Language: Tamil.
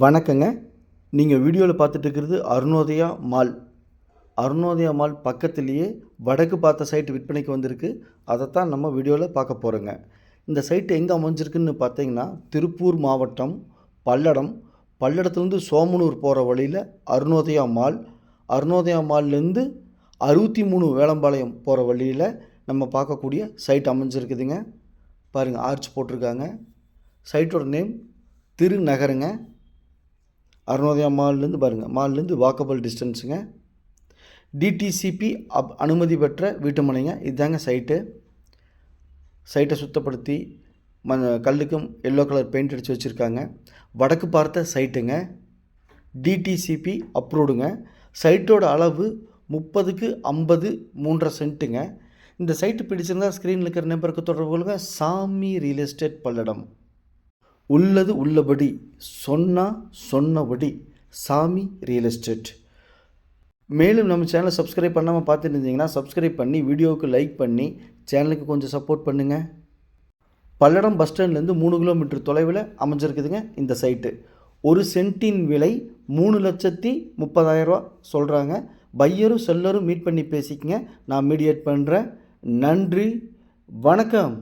வணக்கங்க. நீங்கள் வீடியோவில் பார்த்துட்டு இருக்கிறது அருணோதயா மால். அருணோதயா மால் பக்கத்துலேயே வடக்கு பார்த்த சைட்டு விற்பனைக்கு வந்திருக்கு. அதைத்தான் நம்ம வீடியோவில் பார்க்க போகிறோங்க இந்த சைட்டு எங்கே அமைஞ்சிருக்குன்னு பார்த்தீங்கன்னா திருப்பூர் மாவட்டம் பல்லடம். பல்லடத்துலேருந்து சோமனூர் போகிற வழியில் அருணோதயா மால். அருணோதயா மால்லேருந்து அறுபத்தி மூணு வேளம்பாளையம் போகிற வழியில் நம்ம பார்க்கக்கூடிய சைட் அமைஞ்சிருக்குதுங்க. பாருங்கள் ஆர்ச் போட்டிருக்காங்க. சைட்டோட நேம் திருநகருங்க. அருணோதயா மால்லேருந்து பாருங்கள் மால்லேருந்து வாக்கபிள் டிஸ்டன்ஸுங்க டிடிசிபி அப் அனுமதி பெற்ற வீட்டுமனைங்க. இதுதாங்க சைட்டு சைட்டை சுத்தப்படுத்தி ம கல்லுக்கும் எல்லோ கலர் பெயிண்ட் அடித்து வச்சுருக்காங்க. வடக்கு பார்த்த சைட்டுங்க டிடிசிபி அப்ரூவ்டுங்க சைட்டோட அளவு முப்பதுக்கு ஐம்பது மூன்றரை சென்ட்டுங்க. இந்த சைட்டு பிடிச்சிருந்தா ஸ்க்ரீனில் இருக்கிற நம்பருக்கு தொடர்பு கொள்ளுங்கள் சாமி ரியல் எஸ்டேட் பல்லடம். உள்ளது உள்ளபடி சொன்னால் சொன்னபடி சாமி ரியல் எஸ்டேட் மேலும் நம்ம சேனலை சப்ஸ்கிரைப் பண்ணாமல் பார்த்துட்டு இருந்தீங்கன்னா சப்ஸ்கிரைப் பண்ணி வீடியோவுக்கு லைக் பண்ணி சேனலுக்கு கொஞ்சம் சப்போர்ட் பண்ணுங்கள் பல்லடம் பஸ் ஸ்டாண்ட்லேருந்து மூணு கிலோமீட்டர் தொலைவில் அமைஞ்சிருக்குதுங்க இந்த சைட்டு ஒரு சென்ட்டின் விலை மூணு லட்சத்தி முப்பதாயிரரூவா சொல்கிறாங்க பையரும் செல்லரும் மீட் பண்ணி பேசிக்கங்க. நான் மீடியேட் பண்ணுறேன் நன்றி. வணக்கம்.